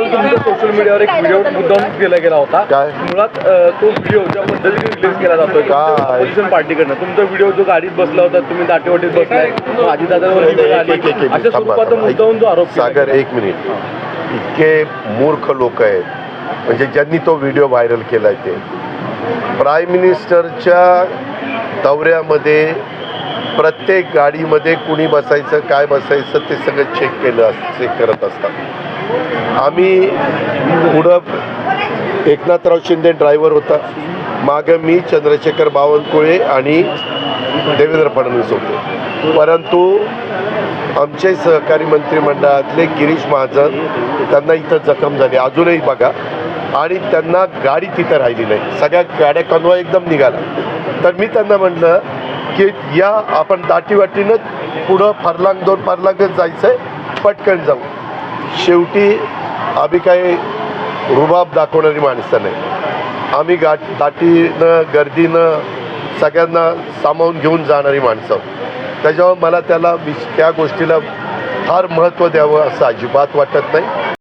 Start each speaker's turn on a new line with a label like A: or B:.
A: काल तुमच्या सोशल मीडियावर एक व्हिडिओ मुद्दाम केला गेला होता
B: काय?
A: मुळात अ, तो व्हिडिओ ज्या पद्धतीने रिलीज केला जातोय
B: काय?
A: ऑपोजिशन पार्टीकडनं तुमचा व्हिडिओ जो गाडीत बसला होता तुम्ही दाटेवाटीत बसलाय दादावर
B: एक- एक- एक- एक-
A: अशा
B: थांबा,
A: स्वरूपाचा
B: थांबा.
A: मुद्दाहून जो आरोप केला
B: सागर
A: गेला.
B: एक मिनिट इतके मूर्ख लोक आहेत म्हणजे ज्यांनी तो व्हिडिओ व्हायरल केलाय ते प्राईम मिनिस्टरच्या दौऱ्यामध्ये प्रत्येक गाडीमध्ये कुणी बसायचं काय बसायचं ते सगळं चेक केलं चेक करत असतात आम्ही पुढं एकनाथराव शिंदे ड्रायव्हर होता. मागं मी चंद्रशेखर बावनकुळे आणि देवेंद्र फडणवीस होते. परंतु आमचे सहकारी मंत्रिमंडळातले गिरीश महाजन त्यांना इथं जखम झाली. अजूनही बघा. आणि त्यांना गाडी तिथं राहिली नाही. सगळ्या गाड्या कन्वा एकदम निघाला तर मी त्यांना म्हटलं की या आपण दाटीवाटीनं पुढं फरलांग दोन फरलांगच जायचं आहे पटकन जाऊ. शेवटी आम्ही काही रुबाब दाखवणारी माणसं नाही आम्ही गाठ दाटीनं गर्दीनं सगळ्यांना सामावून घेऊन जाणारी माणसं आहोत. त्याच्यावर मला त्याला विश त्या गोष्टीला फार महत्त्व द्यावं असं अजिबात वाटत नाही